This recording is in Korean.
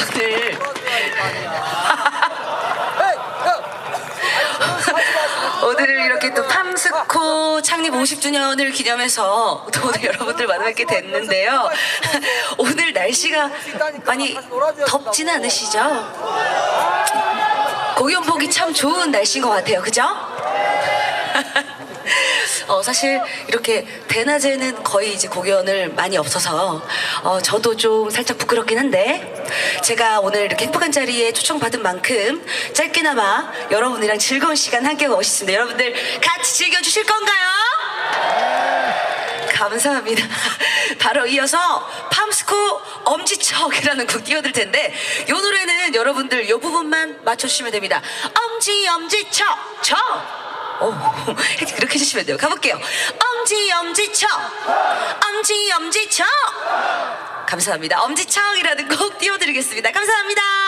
아니. 오늘 이렇게 또 팜스코 창립 50주년을 기념해서 또 오늘 여러분들 만나게 됐는데요. 오늘 날씨가 많이 덥진 않으시죠? 공연 보기 참 좋은 날씨인 것 같아요. 그죠? 어, 사실 이렇게 대낮에는 거의 이제 공연을 많이 없어서 어, 저도 좀 살짝 부끄럽긴 한데 제가 오늘 이렇게 행복한 자리에 초청받은 만큼 짧게나마 여러분이랑 즐거운 시간 함께하고 싶습니다. 여러분들 같이 즐겨주실 건가요? 감사합니다. 바로 이어서 팜스코 엄지척이라는 곡 띄워드릴 텐데 이 노래는 여러분들 이 부분만 맞춰주시면 됩니다. 엄지 엄지척 척. 오, 그렇게 해주시면 돼요. 가볼게요. 엄지 엄지척 엄지 엄지척 감사합니다. 엄지척이라는 곡 띄워드리겠습니다. 감사합니다.